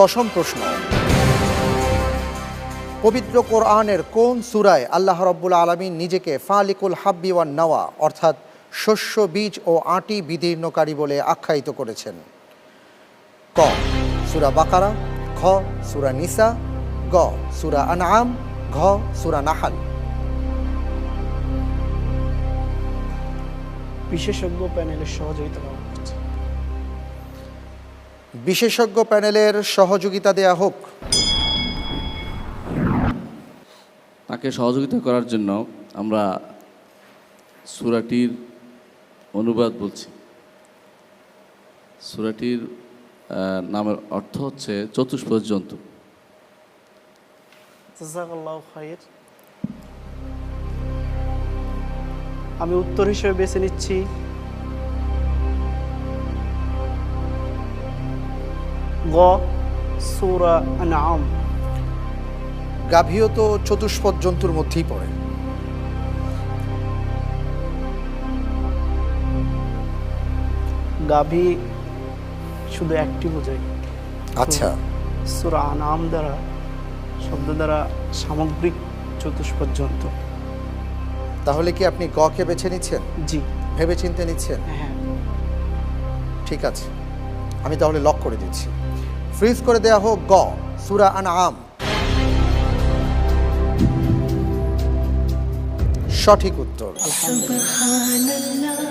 দশম প্রশ্ন। পবিত্র কোরআনের কোন সুরায় আল্লাহ রব্বুল আলমিন নিজেকে ফালিকুল হাব্বি ওয়ান নাওয়া, অর্থাৎ শস্য বীজ ও আটি বিদীর্ণকারী বলে আখ্যায়িত করেছেন? ক, সুরা বাকারা খ সুরা নিসা, গ, সুরা আনআম, ঘ, সুরা নাহাল। বিশেষজ্ঞ প্যানেলের সহযোগিতা বিশেষজ্ঞ প্যানেলের সহযোগিতা দেয়া হোক। তাকে সহযোগিতা করার জন্য আমরা সুরাটির অনুবাদ বলছি। সুরাটির আহ, নামের অর্থ হচ্ছে চতুষ্পদ জন্তু। আমি উত্তর হিসেবে বেছে নিচ্ছি গ সূরা আনআম। গাভীও তো চতুষ্পদ জন্তুর মধ্যেই পড়ে। গাভী শুধু একটি বোঝায়। আচ্ছা। সূরা আনআম দ্বারা শব্দ দ্বারা সামগ্রিক চতুষ্পদ জন্তু। তাহলে কি আপনি গ কে বেছে নিচ্ছেন? জি। ভেবে চিনতে নিচ্ছেন? হ্যাঁ। ঠিক আছে। আমি তাহলে লক করে দিচ্ছি। ফ্রিজ করে দেয়া হোক গ, সুরা আন আম সঠিক উত্তর। আলহামদুলিল্লাহ